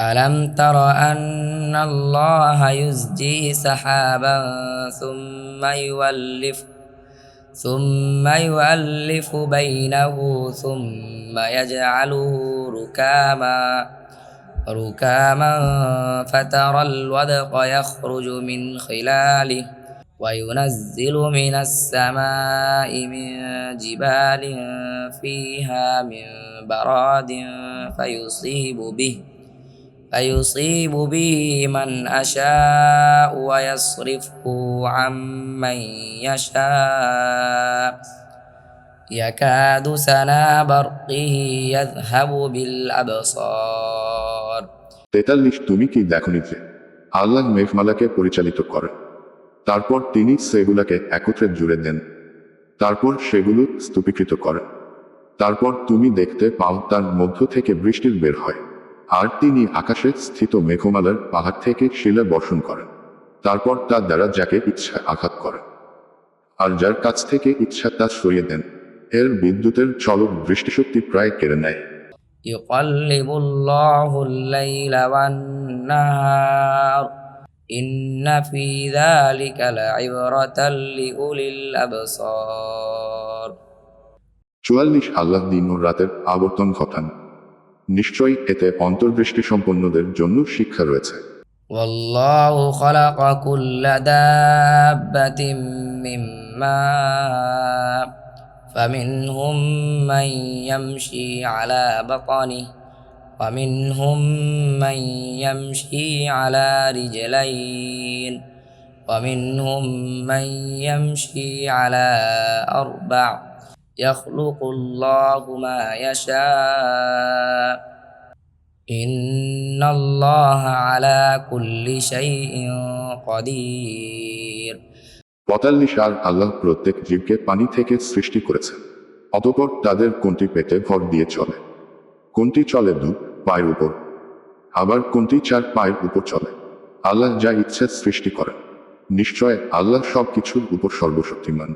ألم تر أن الله يزجي سحابا ثم يولف ثم يؤلف بينه ثم يجعله ركاما ركاما فترى الودق يخرج من خلاله وينزل من السماء من جبال فيها من براد فيصيب به. فيصيب به من أشاء ويصرفه عن من يشاء يكاد سنا برقه يذهب بالأبصار তেতাল্লিশ তুমি কি দেখনি যে আল্লাহ মেঘমালাকে পরিচালিত করেন তারপর তিনি সেগুলাকে একত্রে জুড়ে দেন তারপর সেগুলো স্তূপীকৃত করেন তারপর তুমি দেখতে পাও তার মধ্য থেকে বৃষ্টির বের হয় আর তিনি আকাশে স্থিত মেঘমালার পাহাড় থেকে শিলা বর্ষণ করেন তারপর তার দ্বারা যাকে ইচ্ছা আঘাত করেন আর যার কাছ থেকে ইচ্ছা তা সরিয়ে দেন এর বিদ্যুতের চলক বৃষ্টিশক্তি প্রায় কেড়ে নেয় يقلب الله الليل والنهار إن في ذلك لعبرة لأولي الأبصار চুয়াল্লিশ আল্লাহ দিন ও রাতের আবর্তন ঘটান নিশ্চয়ই এতে অন্তর্দৃষ্টি সম্পন্নদের জন্য শিক্ষা রয়েছে والله خلق كل دابة من ماء فمنهم من يمشي على بطنه ومنهم من يمشي على رجلين ومنهم من يمشي على أربع يخلق الله ما يشاء إن الله على كل شيء قدير পঁয়তাল্লিশ আর আল্লাহ প্রত্যেক জীবকে পানি থেকে সৃষ্টি করেছেন অতপর তাদের কোনটি পেটে ভর দিয়ে চলে কোনটি চলে দু পায়ের উপর আবার কোনটি চার পায়ের উপর চলে আল্লাহ যা ইচ্ছে সৃষ্টি করেন নিশ্চয় আল্লাহ সব কিছুর উপর সর্বশক্তিমান